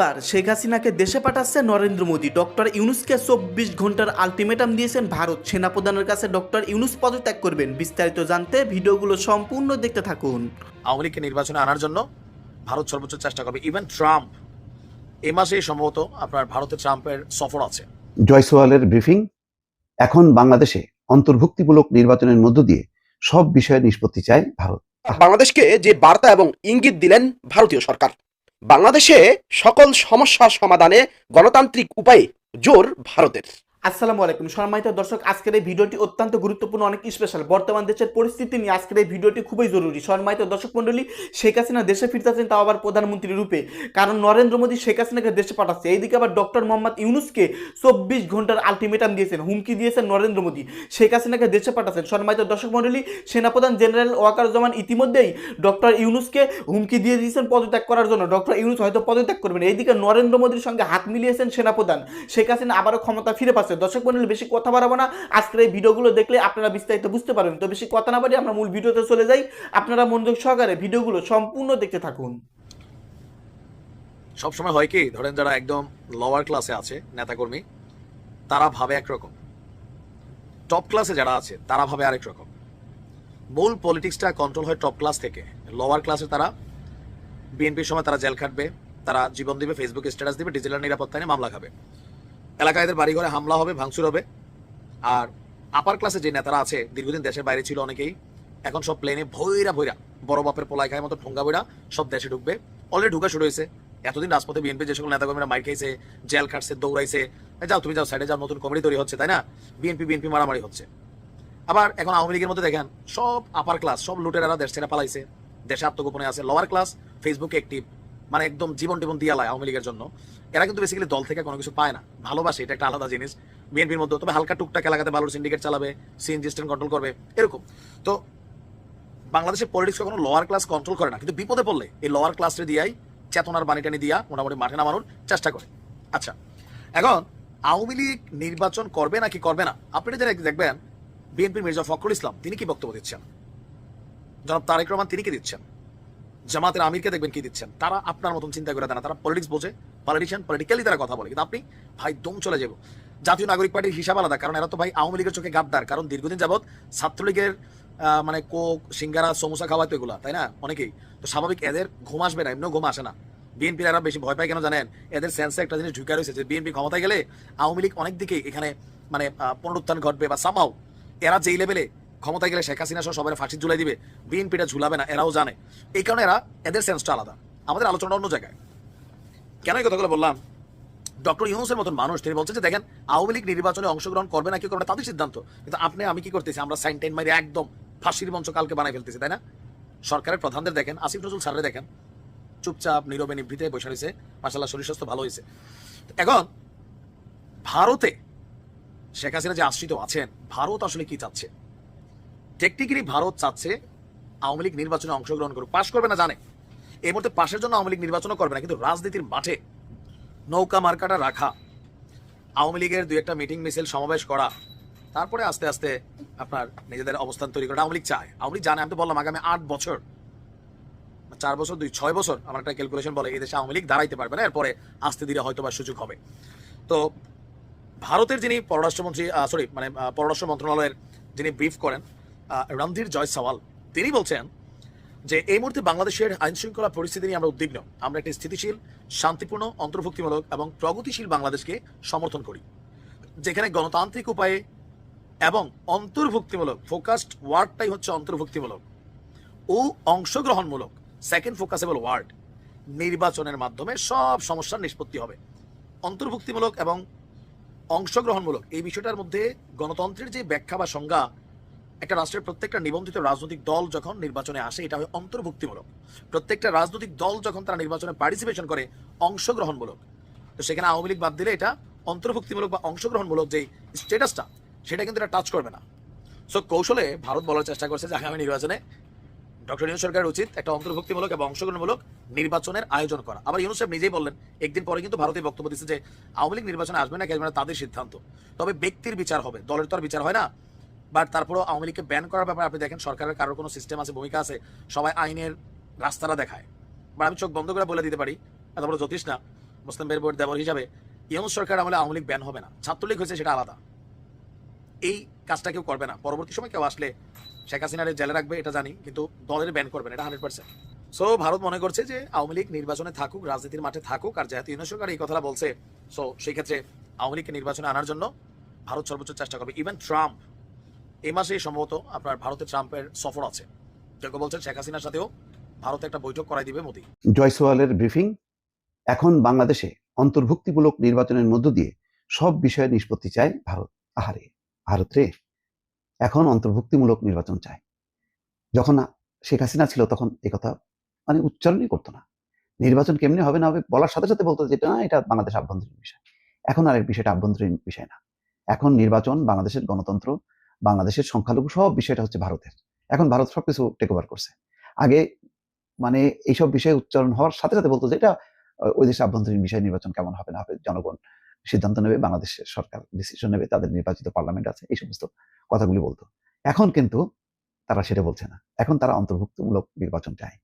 এবার শেখ হাসিনাকে দেশে পাঠাচ্ছে নরেন্দ্র মোদী। ডক্টর ইউনুসকে চব্বিশ ঘণ্টার আলটিমেটাম দিয়েছেন ভারত। সেনাপ্রধানের কাছে ডক্টর ইউনুস পদত্যাগ করবেন। বিস্তারিত জানতে ভিডিওগুলো সম্পূর্ণ দেখতে থাকুন। আওয়ামী লীগকে নির্বাচনে আনার জন্য ভারত সর্বোচ্চ চেষ্টা করবে। ইভেন ট্রাম্প এ মাসে সম্ভবত আপনার ভারতে ট্রাম্পের সফর আছে। জয়সওয়ালের ব্রিফিং এখন বাংলাদেশে অন্তর্ভুক্তিমূলক নির্বাচনের মধ্য দিয়ে সব বিষয়ে নিষ্পত্তি চায় ভারত। বাংলাদেশকে যে বার্তা এবং ইঙ্গিত দিলেন ভারতীয় সরকার। বাংলাদেশে সকল সমস্যা সমাধানে গণতান্ত্রিক উপায়ে জোর ভারতের। আসসালামু আলাইকুম। সম্মানিত দর্শক, আজকের এই ভিডিওটি অত্যন্ত গুরুত্বপূর্ণ, অনেক স্পেশাল বর্তমান দেশের পরিস্থিতি নিয়ে আজকের এই ভিডিওটি খুবই জরুরি। সম্মানিত দর্শক মণ্ডলী, শেখ হাসিনা দেশে ফিরতেছেন তাও আবার প্রধানমন্ত্রী রূপে। কারণ নরেন্দ্র মোদী শেখ হাসিনাকে দেশে পাঠাচ্ছে। এইদিকে আবার ডক্টর মোহাম্মদ ইউনুসকে চব্বিশ ঘণ্টার আলটিমেটাম দিয়েছেন, হুমকি দিয়েছেন নরেন্দ্র মোদী। শেখ হাসিনাকে দেশে পাঠাচ্ছেন। সম্মানিত দর্শক মণ্ডলী, সেনাপ্রধান জেনারেল ওয়াকার ওয়াকারুজ্জামান ইতিমধ্যেই ডক্টর ইউনুসকে হুমকি দিয়ে দিয়েছেন পদত্যাগ করার জন্য। ডক্টর ইউনুস হয়তো পদত্যাগ করবেন। এইদিকে নরেন্দ্র মোদীর সঙ্গে হাত মিলিয়েছেন সেনাপ্রধান। শেখ হাসিনা আবারও ক্ষমতা ফিরে পাচ্ছে দর্শক মন্ডলী, বেশি কথা বাড়াবো না। আজকের এই ভিডিওগুলো দেখলে আপনারা বিস্তারিত বুঝতে পারবেন। তো বেশি কথা না বাড়িয়ে আমরা মূল ভিডিওতে চলে যাই। আপনারা মনোযোগ সহকারে ভিডিওগুলো সম্পূর্ণ দেখতে থাকুন। সবসময় হয় কি, ধরেন যারা একদম লোয়ার ক্লাসে আছে, নেতাকর্মী, তারা ভাবে একরকম। টপ ক্লাসে যারা আছে, তারা ভাবে আরেক রকম। মূল পলিটিক্সটা কন্ট্রোল হয় টপ ক্লাস থেকে। লোয়ার ক্লাসে তারা বিএনপির সময় তারা জেল খাটবে, তারা জীবন দিবে ফেসবুক স্ট্যাটাস দিবে ডিজিটাল নিরাপত্তা নিয়ে মামলা খাবে। এলাকায় এদের বাড়িঘরে হামলা হবে, ভাঙচুর হবে। আর আপার ক্লাসে যে নেতারা আছে, দীর্ঘদিন দেশের বাইরে ছিল অনেকেই, এখন সব প্লেনে ভৈরা ভৈরা, বড় বাপের পোলাই খায় মতো ঠোঙ্গা বইরা সব দেশে ঢুকবে। অলরেডি ঢুকা শুরু হয়েছে। এতদিন রাজপথে বিএনপি যে সকল নেতাকর্মীরা মাইর খাইছে, জেল খাটছে, দৌড়াইছে যাও তুমি যাও সাইডে যাও, নতুন কমিটি তৈরি হচ্ছে, তাই না? বিএনপি বিএনপি মারামারি হচ্ছে। আবার এখন আওয়ামী লীগের মধ্যে দেখেন, সব আপার ক্লাস সব লুটেরারা দেশ ছেড়ে পালাইছে। দেশে আত্মগোপনে আছে লোয়ার ক্লাস ফেসবুকে অ্যাক্টিভ মানে একদম জীবন টিবন দিয়া লায় আওয়ামী লীগের জন্য। এরা কিন্তু বেসিক্যালি দল থেকে কোনো কিছু পায় না। ভালোবাসে, এটা একটা আলাদা জিনিস। বিএনপির মধ্যে, তবে হালকা টুকটাক এলাকাতে ভালো সিন্ডিকেট চালাবে সিএনজি স্ট্যান্ড কন্ট্রোল করবে, এরকম। তো বাংলাদেশের পলিটিক্স কখনো লোয়ার ক্লাস কন্ট্রোল করে না, কিন্তু বিপদে পড়লে এই লোয়ার ক্লাসে দিয়াই চেতনার বাণী টানি দিয়া মোটামুটি মাঠে নামানোর চেষ্টা করে। আচ্ছা এখন আওয়ামী লীগ নির্বাচন করবে নাকি করবে না? আপনি যারা দেখবেন বিএনপির মির্জা ফখরুল ইসলাম, তিনি কি বক্তব্য দিচ্ছেন? জনাব তারেক রহমান, তিনি কি দিচ্ছেন? জামাতের আমিরকে দেখবেন কি দিচ্ছেন? তারা আপনার মতন চিন্তা করে দেয় না, তারা পলিটিক্স বোঝে। পলিটিশিয়ান পলিটিক্যালি তারা কথা বলে। কিন্তু আপনি, ভাই, দম চলে যাব। জাতীয় নাগরিক পার্টির হিসাব আলাদা, কারণ এরা তো, ভাই, আওয়ামী লীগের চোখে গাদ্দার। কারণ দীর্ঘদিন যাবৎ ছাত্রলীগের মানে কোক, সিঙ্গারা, সমোসা খাওয়াতো এগুলা, তাই না? অনেকেই। তো স্বাভাবিক এদের ঘুম আসবে না, এমনিও ঘুম আসে না। বিএনপির এরা বেশি ভয় পায় কেন জানেন? এদের সেন্সে একটা জিনিস ঢুকে রয়েছে যে, বিএনপি ক্ষমতায় গেলে আওয়ামী লীগ অনেক দিকেই এখানে মানে পুনরুত্থান ঘটবে বা সামাও এরা যেই লেভেলে ক্ষমতায় গেলে শেখ হাসিনা সহ সবাই ফাঁসি ঝুলাই দিবে, বিএনপিটা ঝুলাবে না, এরাও জানে। এই কারণে এরা, এদের সেন্সটা আলাদা। আমাদের আলোচনা অন্য জায়গায়। কেন এই কথাগুলো বললাম? ডক্টর ইউনুসের মতন মানুষ, তিনি বলছেন যে, দেখেন, আওয়ামী লীগ নির্বাচনে অংশগ্রহণ করবে না, কি করবে তাদের সিদ্ধান্ত। কিন্তু আপনি, আমি কি করতেছি, আমরা সাইন টাইন মারি একদম ফাঁসির মঞ্চ কালকে বানাই ফেলতেছি, তাই না? সরকারের প্রধানদের দেখেন, আসিফ নজরুল স্যারের দেখেন, চুপচাপ, নীরবে, নিভৃতে বসে রয়েছে মাসাল্লাহ শরীর স্বাস্থ্য ভালো হয়েছে। এখন, ভারতে শেখ হাসিনা যে আশ্রিত আছেন, ভারত আসলে কি চাচ্ছে? টেকনিক্যালি ভারত চাচ্ছে আওয়ামী লীগ নির্বাচনে অংশগ্রহণ করুক। পাশ করবে না জানে। এই মুহূর্তে পাশের জন্য আওয়ামী লীগ নির্বাচনও করবে না, কিন্তু রাজনীতির মাঠে নৌকা মার্কাটা রাখা, আওয়ামী লীগের দুই একটা মিটিং মিছিল সমাবেশ করা, তারপরে আস্তে আস্তে আপনার নিজেদের অবস্থান তৈরি করা আওয়ামী লীগ চায়। আওয়ামী লীগ জানে, আমি তো বললাম, আগামী আট বছর, চার বছর, দুই, ছয় বছর, আমার একটা ক্যালকুলেশন বলে, এই দেশে আওয়ামী লীগ দাঁড়াইতে পারবে না, এরপরে আস্তে ধীরে হয়তো বা সুযোগ হবে। তো ভারতের যিনি পররাষ্ট্রমন্ত্রী সরি মানে পররাষ্ট্র মন্ত্রণালয়ের যিনি ব্রিফ করেন রণধীর জয়সওয়াল, তিনি বলছেন যে এই মুহূর্তে বাংলাদেশের আইন শৃঙ্খলা পরিস্থিতি নিয়ে আমরা উদ্বিগ্ন। আমরা একটি স্থিতিশীল, শান্তিপূর্ণ, অন্তর্ভুক্তিমূলক এবং প্রগতিশীল বাংলাদেশকে সমর্থন করি, যেখানে গণতান্ত্রিক উপায়ে এবং অন্তর্ভুক্তিমূলক ফোকাসড ওয়ার্ডটাই হচ্ছে অন্তর্ভুক্তিমূলক। ও অংশগ্রহণমূলক সেকেন্ড ফোকাসেবল ওয়ার্ড নির্বাচনের মাধ্যমে সব সমস্যার নিষ্পত্তি হবে। অন্তর্ভুক্তিমূলক এবং অংশগ্রহণমূলক, এই বিষয়টার মধ্যে গণতন্ত্রের যে ব্যাখ্যা বা সংজ্ঞা একটা রাষ্ট্রের প্রত্যেকটা নিবন্ধিত রাজনৈতিক দল যখন নির্বাচনে আসে, এটা হয় অন্তর্ভুক্তিমূলক। প্রত্যেকটা রাজনৈতিক দল যখন তারা নির্বাচনে পার্টিসিপেশন করে, অংশগ্রহণমূলক। তো সেখানে আওয়ামী লীগ বাদ দিলে এটা অন্তর্ভুক্তিমূলক বা অংশগ্রহণমূলক যে স্টেটাসটা সেটা কিন্তু এটা টাচ করবে না। সো কৌশলে ভারত বলার চেষ্টা করছে যে আগামী নির্বাচনে ডক্টর ইউনুস সরকারের উচিত একটা অন্তর্ভুক্তিমূলক এবং অংশগ্রহণমূলক নির্বাচনের আয়োজন করা। আবার ইউনুস সাহেব নিজেই বললেন, একদিন পরে কিন্তু ভারতে বক্তব্য দিচ্ছে যে আওয়ামী লীগ নির্বাচনে আসবে না কি আসবে না, তাদের সিদ্ধান্ত। তবে ব্যক্তির বিচার হবে, দলের তো আর বিচার হয় না। বাট তারপরেও আওয়ামী লীগকে ব্যান করার ব্যাপারে আপনি দেখেন, সরকারের কারোর কোনো সিস্টেম আছে, ভূমিকা আছে, সবাই আইনের রাস্তাটা দেখায়। বা আমি চোখ বন্ধ করে বলে দিতে পারি এত বড় জ্যোতিষ না, মুসলিম ভাইয়ের বোর্ড দেবর হিসাবে, ইউনুস সরকার আমলে আওয়ামী লীগ ব্যান হবে না। ছাত্রলীগ হয়েছে, সেটা আলাদা। এই কাজটা কেউ করবে না। পরবর্তী সময় কেউ আসলে শেখ হাসিনারে জেলে রাখবে, এটা জানি, কিন্তু দলের ব্যান করবে না, এটা হান্ড্রেড পার্সেন্ট সো ভারত মনে করছে যে আওয়ামী লীগ নির্বাচনে থাকুক, রাজনীতির মাঠে থাকুক, আর যেহেতু ইউনুস সরকার এই কথাটা বলছে সো সেই ক্ষেত্রে আওয়ামী লীগকে নির্বাচনে আনার জন্য ভারত সর্বোচ্চ চেষ্টা করবে। ইভেন ট্রাম্প এই মাসেই সম্ভবত আপনার ভারতে ট্রাম্পের সফর আছে। কেউ বলছেন শেখ হাসিনার সাথেও ভারতে একটা বৈঠক করাই দিবে মোদী। জয়সওয়ালের ব্রিফিং, এখন বাংলাদেশে অন্তর্ভুক্তিমূলক নির্বাচনের মধ্য দিয়ে সব বিষয়ে নিষ্পত্তি চায় ভারত। আহারে, ভারত রে, এখন অন্তর্ভুক্তিমূলক নির্বাচন চায়। যখন শেখ হাসিনা ছিল তখন এই কথা মানে উচ্চারণই করতো না। নির্বাচন কেমনি হবে না হবে বলার সাথে সাথে বলতো যেটা না, এটা বাংলাদেশ আভ্যন্তরীণ বিষয়। এখন আর বিষয়টা আভ্যন্তরীণ বিষয় না। এখন নির্বাচন বাংলাদেশের গণতন্ত্র বাংলাদেশের সংখ্যালঘু সব বিষয়টা হচ্ছে ভারতের। এখন ভারত সবকিছু টেক ওভার করছে। আগে মানে এইসব বিষয়ে উচ্চারণ হওয়ার সাথে সাথে বলতো যে এটা ওই দেশের আভ্যন্তরীণ বিষয় নির্বাচন কেমন হবে না হবে, জনগণ সিদ্ধান্ত নেবে বাংলাদেশের সরকার ডিসিশন নেবে, তাদের নির্বাচিত পার্লামেন্ট আছে, এই সমস্ত কথাগুলি বলতো। এখন কিন্তু তারা সেটা বলছে না। এখন তারা অন্তর্ভুক্তমূলক নির্বাচন চায়।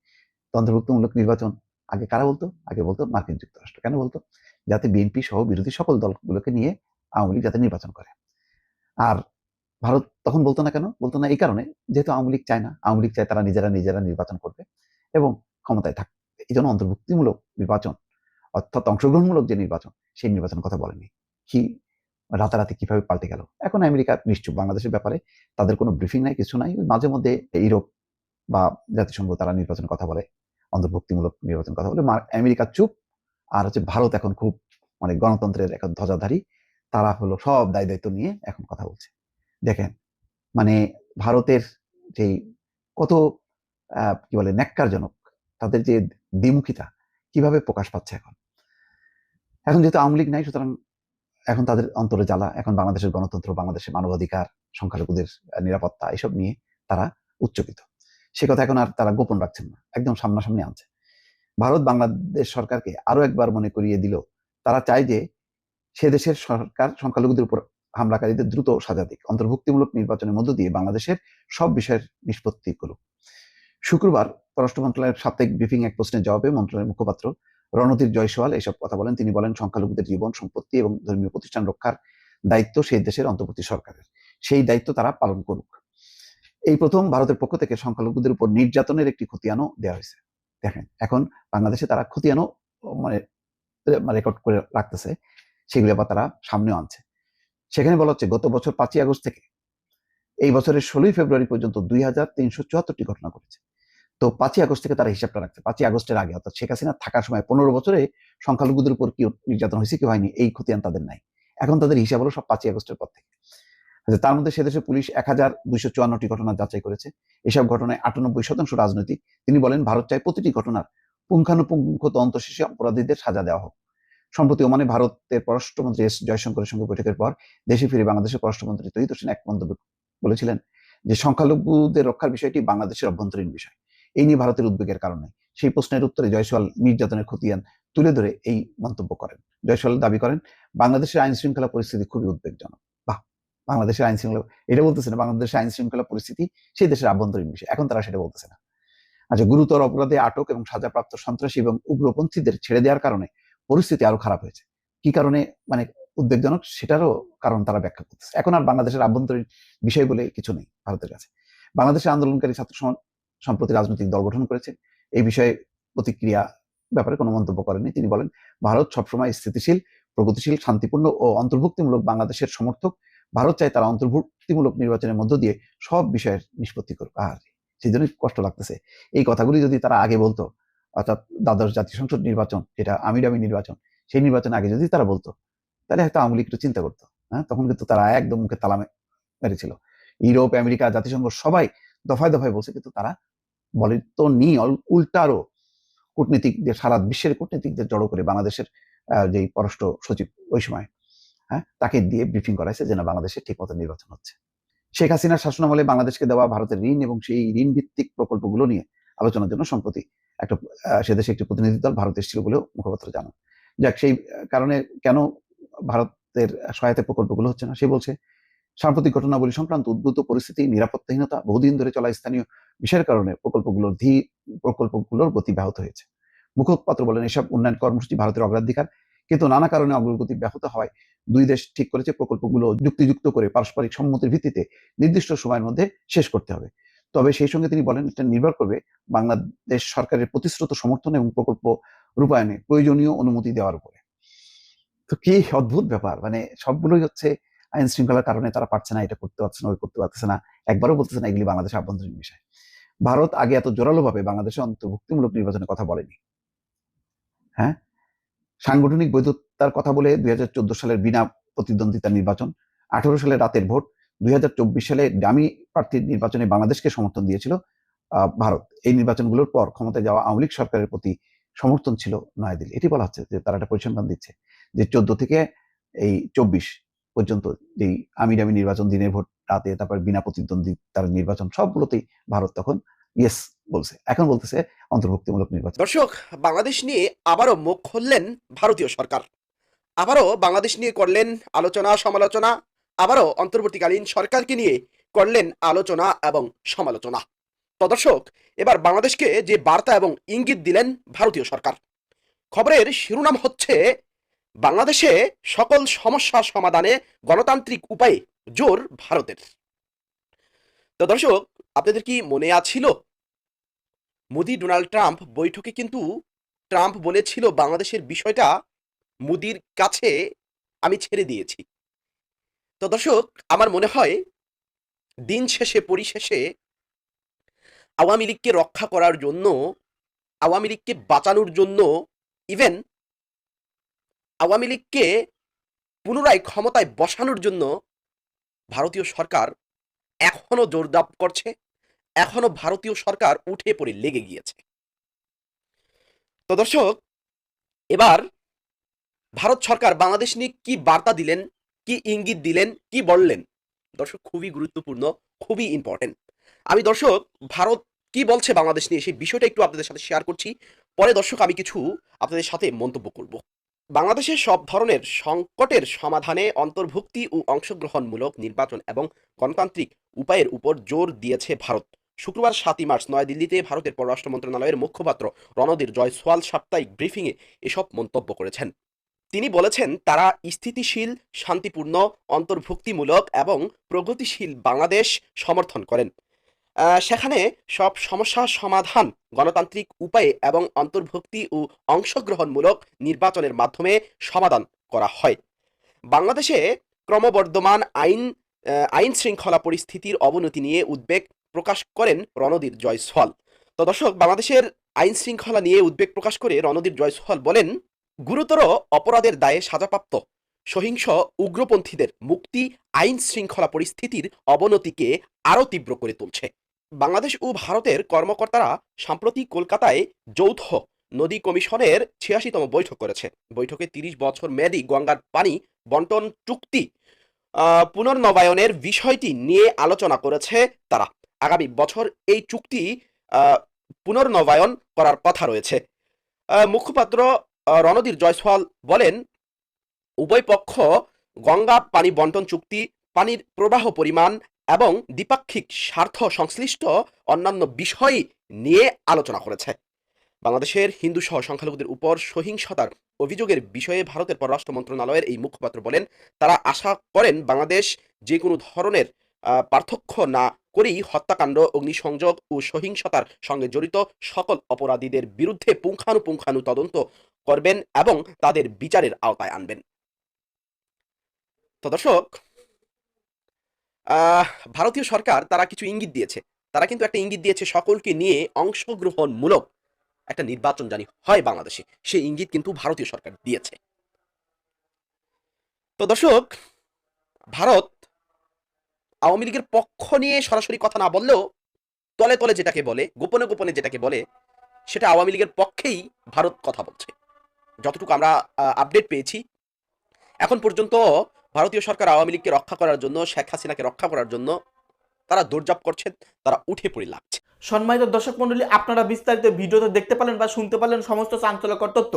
তো অন্তর্ভুক্তমূলক নির্বাচন আগে কারা বলতো? আগে বলতো মার্কিন যুক্তরাষ্ট্র। কেন বলতো? যাতে বিএনপি সহ বিরোধী সকল দলগুলোকে নিয়ে আওয়ামী লীগ যাতে নির্বাচন করে। আর ভারত তখন বলতো না কেন? বলতো না এই কারণে যেহেতু আওয়ামী লীগ চায় না, আওয়ামী লীগ চায় তারা নিজেরা নিজেরা নির্বাচন করবে এবং ক্ষমতায় থাকবে এই জন্য অন্তর্ভুক্তিমূলক নির্বাচন অর্থাৎ অংশগ্রহণমূলক যে নির্বাচন, সেই নির্বাচন কথা বলেনি কি রাতারাতি কীভাবে পাল্টে গেল? এখন আমেরিকা নিশ্চুপ বাংলাদেশের ব্যাপারে তাদের কোনো ব্রিফিং নাই, কিছু নাই। মাঝে মধ্যে ইউরোপ বা জাতিসংঘ তারা নির্বাচনের কথা বলে, অন্তর্ভুক্তিমূলক নির্বাচন কথা বলে। আমেরিকা চুপ আর হচ্ছে ভারত এখন খুব মানে গণতন্ত্রের এখন ধ্বজাধারী। তারা হলো সব দায় দায়িত্ব নিয়ে এখন কথা বলছে। দেখেন মানে ভারতের যেই কত কি বলে, ন্যাক্কারজনক, তাদের যে দ্বিমুখিতা কীভাবে প্রকাশ পাচ্ছে এখন? এখন যেহেতু আওয়ামী লীগ নাই, সুতরাং এখন তাদের অন্তরে জ্বালা, এখন বাংলাদেশের গণতন্ত্র, বাংলাদেশের মানবাধিকার, সংখ্যালঘুদের নিরাপত্তা, এসব নিয়ে তারা উচ্চকিত। সে কথা এখন আর তারা গোপন রাখছেন না, একদম সামনাসামনি আনছে। ভারত বাংলাদেশ সরকারকে আরও একবার মনে করিয়ে দিল তারা চায় যে সে দেশের সরকার সংখ্যালঘুদের উপর হামলাকারীদের দ্রুত সাজা দিক। অন্তর্ভুক্তিমূলক নির্বাচনের মধ্য দিয়ে বাংলাদেশের সব বিষয়ের নিষ্পত্তি করুক। শুক্রবার পররাষ্ট্র মন্ত্রণালয়ের সাপ্তাহিক ব্রিফিং এক প্রশ্নের জবাবে মন্ত্রণালয়ের মুখপাত্র রণধীর জয়সওয়াল এসব কথা বলেন। তিনি বলেন, সংখ্যালঘুদের জীবন, সম্পত্তি এবং ধর্মীয় প্রতিষ্ঠান রক্ষার দায়িত্ব সেই দেশের অন্তর্বর্তী সরকারের। সেই দায়িত্ব তারা পালন করুক। এই প্রথম ভারতের পক্ষ থেকে সংখ্যালঘুদের উপর নির্যাতনের একটি খতিয়ানও দেওয়া হয়েছে। দেখেন, এখন বাংলাদেশে তারা খতিয়ানও মানে রেকর্ড করে রাখতেছে, সেগুলো আবার তারা সামনে আনছে। সেখানে বলা হচ্ছে গত বছর পাঁচই আগস্ট থেকে এই বছরের ষোলোই ফেব্রুয়ারি পর্যন্ত দুই হাজার তিনশো চুয়াত্তরটি ঘটনা ঘটেছে। তো পাঁচই আগস্ট থেকে তারা হিসাবটা রাখছে। পাঁচই আগস্টের আগে অর্থাৎ শেখ হাসিনা থাকার সময় পনেরো বছরে সংখ্যালঘুদের উপর কি নির্যাতন হয়েছে কি হয়নি এই খতিয়ান তাদের নাই। এখন তাদের হিসাব হলো সব পাঁচই আগস্টের পর থেকে। আচ্ছা, তার মধ্যে সেদেশের পুলিশ এক হাজার দুইশো চুয়ান্নটি ঘটনা যাচাই করেছে। এসব ঘটনায় আটানব্বই শতাংশ রাজনৈতিক। তিনি বলেন ভারত চায় প্রতিটি ঘটনার পুঙ্খানুপুঙ্খ তদন্ত শেষে অপরাধীদের সাজা দেওয়া হোক। সম্প্রতি ওমানে ভারতের পররাষ্ট্রমন্ত্রী এস জয়শঙ্করের সঙ্গে বৈঠকের পর দেশে ফিরে বাংলাদেশের পররাষ্ট্রমন্ত্রী তহিদ হোসেন এক মন্তব্য বলেছিলেন যে সংখ্যালঘুদের রক্ষার বিষয়টি বাংলাদেশের অভ্যন্তরীণ বিষয়। এই নিয়ে ভারতের উদ্বেগের কারণে সেই প্রশ্নের উত্তরে জয়সওয়াল নির্যাতনের খতিয়ান তুলে ধরে এই মন্তব্য করেন। জয়সওয়াল দাবি করেন, বাংলাদেশের আইন শৃঙ্খলা পরিস্থিতি খুবই উদ্বেগজনক। বাহ! বাংলাদেশের আইন শৃঙ্খলা এটা বলতেছে না, বাংলাদেশের আইন শৃঙ্খলা পরিস্থিতি সেই দেশের আভ্যন্তরীণ বিষয়। এখন তারা সেটা বলতেছে না। আচ্ছা গুরুতর অপরাধে আটক এবং সাজাপ্রাপ্ত সন্ত্রাসী এবং উগ্রপন্থীদের ছেড়ে দেওয়ার কারণে পরিস্থিতি আরও খারাপ হয়েছে। কি কারণে? মানে উদ্বেগজনক সেটারও কারণ তারা ব্যাখ্যা করতেছে। এখন আর বাংলাদেশের আভ্যন্তরীণ বিষয় বলে কিছু নেই ভারতের কাছে। বাংলাদেশের আন্দোলনকারী ছাত্র সম্প্রতি রাজনৈতিক দল গঠন করেছে। এই বিষয়ে প্রতিক্রিয়া ব্যাপারে কোনো মন্তব্য করেনি তিনি বলেন, ভারত সবসময় স্থিতিশীল, প্রগতিশীল, শান্তিপূর্ণ ও অন্তর্ভুক্তিমূলক বাংলাদেশের সমর্থক। ভারত চায় তারা অন্তর্ভুক্তিমূলক নির্বাচনের মধ্য দিয়ে সব বিষয়ের নিষ্পত্তি করবে আর সেই জন্যই কষ্ট লাগতেছে। এই কথাগুলি যদি তারা আগে বলতো অর্থাৎ দ্বাদশ জাতীয় সংসদ নির্বাচন, যেটা আমিরামি নির্বাচন, সেই নির্বাচন আগে যদি তারা বলতো, তাহলে হয়তো আওয়ামী একটু চিন্তা করতো হ্যাঁ? তখন কিন্তু তারা একদম মুখে তালামে মেরেছিল। ইউরোপ, আমেরিকা জাতিসংঘ সবাই দফায় দফায় বলছে, কিন্তু তারা বলে তো নি উল্টা আরও কূটনীতিকদের, সারা বিশ্বের কূটনীতিকদের জড়ো করে বাংলাদেশের যেই পররাষ্ট্র সচিব ওই সময় হ্যাঁ? তাকে দিয়ে ব্রিফিং করাইছে যে না, বাংলাদেশে ঠিক মতো নির্বাচন হচ্ছে। শেখ হাসিনার শাসনামলে বাংলাদেশকে দেওয়া ভারতের ঋণ এবং সেই ঋণ ভিত্তিক প্রকল্পগুলো নিয়ে আলোচনার জন্য সম্প্রতি একটা সে দেশে একটি প্রতিনিধি দল ভারত এসেছিল বলেও মুখপাত্র জানান। যাক, সেই কারণে কেন ভারতের সহায়তা প্রকল্পগুলো হচ্ছে না? সে বলছে, সাম্প্রতিক ঘটনাবলী সংক্রান্ত উদ্ভূত পরিস্থিতি, নিরাপত্তাহীনতা, বহুদিন ধরে চলা স্থানীয় বিষয়ের কারণে প্রকল্পগুলোর ধী, প্রকল্পগুলোর গতি ব্যাহত হয়েছে। মুখপাত্র বলেন, এসব উন্নয়ন কর্মসূচি ভারতের অগ্রাধিকার, কিন্তু নানা কারণে অগ্রগতি ব্যাহত হওয়ায় দুই দেশ ঠিক করেছে প্রকল্পগুলো যুক্তিযুক্ত করে পারস্পরিক সম্মতির ভিত্তিতে নির্দিষ্ট সময়ের মধ্যে শেষ করতে হবে। তবে সেই সঙ্গে তিনি বলেন, এটা নির্ভর করবে বাংলাদেশ সরকারের প্রতিশ্রুত সমর্থন এবং প্রকল্প রূপায়ণে প্রয়োজনীয় অনুমতি দেওয়ার উপরে। তো কি অদ্ভুত ব্যাপার মানে সবগুলোই হচ্ছে আইন শৃঙ্খলার কারণে তারা পারছে না, এটা করতে পারছে না, ওই করতে পারতেছে না, একবারও বলতেছে না, এগুলি বাংলাদেশের আভ্যন্তরীণ বিষয়। ভারত আগে এত জোরালোভাবে বাংলাদেশের অন্তর্ভুক্তিমূলক নির্বাচনের কথা বলেনি। হ্যাঁ? সাংগঠনিক বৈধতার কথা বলে দুই হাজার চোদ্দ সালের বিনা প্রতিদ্বন্দ্বিতা নির্বাচন, আঠারো সালে রাতের ভোট, দুই হাজার চব্বিশ সালে ডামি প্রার্থীর নির্বাচনে বাংলাদেশকে সমর্থন দিয়েছিল ভারত। এই নির্বাচনগুলোর পর ক্ষমতায় যাওয়া আওয়ামী লীগ সরকারের প্রতি সমর্থন ছিল নয়াদিল্লি। এটি বলা হচ্ছে যে তারা একটা পরিসংখ্যান দিচ্ছে যে চোদ্দ থেকে এই চব্বিশ পর্যন্ত যেই আমি ডামি নির্বাচন দিনের ভোট, রাতে তারপর বিনা প্রতিদ্বন্দ্বিতার নির্বাচন, সবগুলোতেই ভারত তখন ইয়েস বলছে। এখন বলতেছে অন্তর্ভুক্তিমূলক নির্বাচন। দর্শক, বাংলাদেশ নিয়ে আবারও মুখ খুললেন ভারতীয় সরকার। আবারও বাংলাদেশ নিয়ে করলেন আলোচনা সমালোচনা আবারও অন্তর্বর্তীকালীন সরকারকে নিয়ে করলেন আলোচনা এবং সমালোচনা। তো দর্শক এবার বাংলাদেশকে যে বার্তা এবং ইঙ্গিত দিলেন ভারতীয় সরকার। খবরের শিরোনাম হচ্ছে, বাংলাদেশে সকল সমস্যা সমাধানে গণতান্ত্রিক উপায়ে জোর ভারতের। তো দর্শক, আপনাদের কি মনে আছিল? মোদি, ডোনাল্ড ট্রাম্প বৈঠকে কিন্তু ট্রাম্প বলেছিল বাংলাদেশের বিষয়টা মোদির কাছে আমি ছেড়ে দিয়েছি। তো দর্শক, আমার মনে হয় দিন শেষে, পরিশেষে আওয়ামী লীগকে রক্ষা করার জন্য, আওয়ামী লীগকে বাঁচানোর জন্য ইভেন আওয়ামী লীগকে পুনরায় ক্ষমতায় বসানোর জন্য ভারতীয় সরকার এখনও জোরদাপ করছে, এখনও ভারতীয় সরকার উঠে পড়ে লেগে গিয়েছে। তো দর্শক, এবার ভারত সরকার বাংলাদেশ নিয়ে কি বার্তা দিলেন, কি ইঙ্গিত দিলেন, কি বললেন? দর্শক, খুবই গুরুত্বপূর্ণ, খুবই ইম্পর্টেন্ট আমি দর্শক, ভারত কি বলছে বাংলাদেশ নিয়ে সেই বিষয়টা একটু আপনাদের সাথে শেয়ার করছি। পরে দর্শক, আমি কিছু আপনাদের সাথে মন্তব্য করব। বাংলাদেশের সব ধরনের সংকটের সমাধানে অন্তর্ভুক্তি ও অংশগ্রহণমূলক নির্বাচন এবং গণতান্ত্রিক উপায়ের উপর জোর দিয়েছে ভারত। শুক্রবার সাতই মার্চ নয়াদিল্লিতে ভারতের পররাষ্ট্র মন্ত্রণালয়ের মুখপাত্র রণধীর জয়সওয়াল সাপ্তাহিক ব্রিফিংয়ে এসব মন্তব্য করেছেন। তিনি বলেছেন, তারা স্থিতিশীল, শান্তিপূর্ণ, অন্তর্ভুক্তিমূলক এবং প্রগতিশীল বাংলাদেশ সমর্থন করেন। সেখানে সব সমস্যা সমাধান, গণতান্ত্রিক উপায়ে এবং অন্তর্ভুক্তি ও অংশগ্রহণমূলক নির্বাচনের মাধ্যমে সমাধান করা হয়। বাংলাদেশে ক্রমবর্ধমান আইন আইন শৃঙ্খলা পরিস্থিতির অবনতি নিয়ে উদ্বেগ প্রকাশ করেন রণদীর জয়সওয়াল। তো দর্শক, বাংলাদেশের আইন শৃঙ্খলা নিয়ে উদ্বেগ প্রকাশ করে রণদীর জয়সওয়াল বলেন গুরুতর অপরাধের দায়ে সাজাপ্রাপ্ত সহিংস উগ্রপন্থীদের মুক্তি আইন শৃঙ্খলা পরিস্থিতির অবনতিকে আরও তীব্র করে তুলছে। বাংলাদেশ ও ভারতের কর্মকর্তারা সম্প্রতি কলকাতায় যৌথ নদী কমিশনের ছিয়াশিতম বৈঠক করেছে। বৈঠকে তিরিশ বছর মেয়াদী গঙ্গার পানি বন্টন চুক্তি পুনর্নবায়নের বিষয়টি নিয়ে আলোচনা করেছে তারা। আগামী বছর এই চুক্তি পুনর্নবায়ন করার কথা রয়েছে। মুখপাত্র রণধীর জয়সওয়াল বলেন, উভয় পক্ষ গঙ্গা, পানি বন্টন চুক্তি, পানির প্রবাহ পরিমাণ এবং দ্বিপাক্ষিক স্বার্থ সংশ্লিষ্ট অন্যান্য বিষয় নিয়ে আলোচনা করেছে। বাংলাদেশের হিন্দু সহ সংখ্যালঘুদের উপর সহিংসতার অভিযোগের বিষয়ে ভারতের পররাষ্ট্র মন্ত্রণালয়ের এই মুখপাত্র বলেন, তারা আশা করেন বাংলাদেশ যে কোনো ধরনের পার্থক্য না করেই হত্যাকাণ্ড, অগ্নিসংযোগ ও সহিংসতার সঙ্গে জড়িত সকল অপরাধীদের বিরুদ্ধে পুঙ্খানুপুঙ্খানু তদন্ত করবেন এবং তাদের বিচারের আওতায় আনবেন। তো দর্শক ভারতীয় সরকার তারা কিছু ইঙ্গিত দিয়েছে। তারা কিন্তু একটা ইঙ্গিত দিয়েছে সকলকে নিয়ে অংশগ্রহণমূলক একটা নির্বাচন জানি হয় বাংলাদেশে। সেই ইঙ্গিত কিন্তু ভারতীয় সরকার দিয়েছে। তো দর্শক, ভারত আওয়ামী লীগের পক্ষ নিয়ে সরাসরি কথা না বললেও তলে তলে যেটাকে বলে, গোপনে গোপনে যেটাকে বলে, সেটা আওয়ামী লীগের পক্ষেই ভারত কথা বলছে। যতটুকু আমরা আপডেট পেয়েছি। এখন পর্যন্ত ভারতীয় সরকার আওয়ামী লীগকে রক্ষা করার জন্য, শেখ হাসিনাকে রক্ষা করার জন্য তারা দৌড়জাপ করছেন, তারা উঠে পড়ে লাগছে। সম্মানিত দর্শক মন্ডলী, আপনারা বিস্তারিত ভিডিওতে দেখতে পারলেন বা শুনতে পারলেন সমস্ত চাঞ্চল্যকর তথ্য।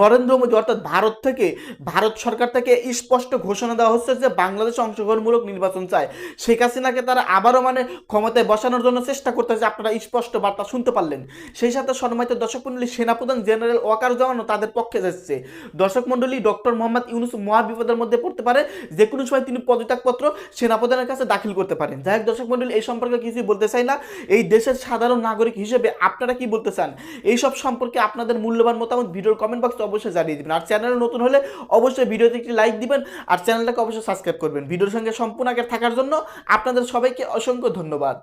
নরেন্দ্র মোদী অর্থাৎ ভারত থেকে, ভারত সরকার থেকে স্পষ্ট ঘোষণা দেওয়া হচ্ছে যে বাংলাদেশে অংশগ্রহণমূলক নির্বাচন চায়। শেখ হাসিনাকে তারা আবারও মানে ক্ষমতায় বসানোর জন্য চেষ্টা করতেছে, আপনারা স্পষ্ট বার্তা শুনতে পারলেন। সেই সাথে সম্মানিত দর্শক মন্ডলী, সেনাপ্রধান জেনারেল ওয়াকার জামানও তাদের পক্ষে যাচ্ছে। দর্শক মন্ডলী, ডক্টর মোহাম্মদ ইউনুস মহাবিপদের মধ্যে পড়তে পারে, যে কোনো সময় তিনি পদত্যাগপত্র সেনাপ্রধানের কাছে দাখিল করতে পারেন। যাই হোক দর্শক মন্ডলী, এই সম্পর্কে কিছুই বলতে চাই না। এই দেশের সাধারণ নাগরিক হিসেবে আপনারা কি বলতে চান? এইসব সম্পর্কে আপনাদের মূল্যবান মতামত ভিডিওর কমেন্ট বক্সে অবশ্যই জানিয়ে দিবেন। আর চ্যানেল নতুন হলে অবশ্যই ভিডিওতে একটি লাইক দিবেন আর চ্যানেলটাকে অবশ্যই সাবস্ক্রাইব করবেন। ভিডিওর সঙ্গে সম্পূর্ণ আগে থাকার জন্য আপনাদের সবাইকে অসংখ্য ধন্যবাদ।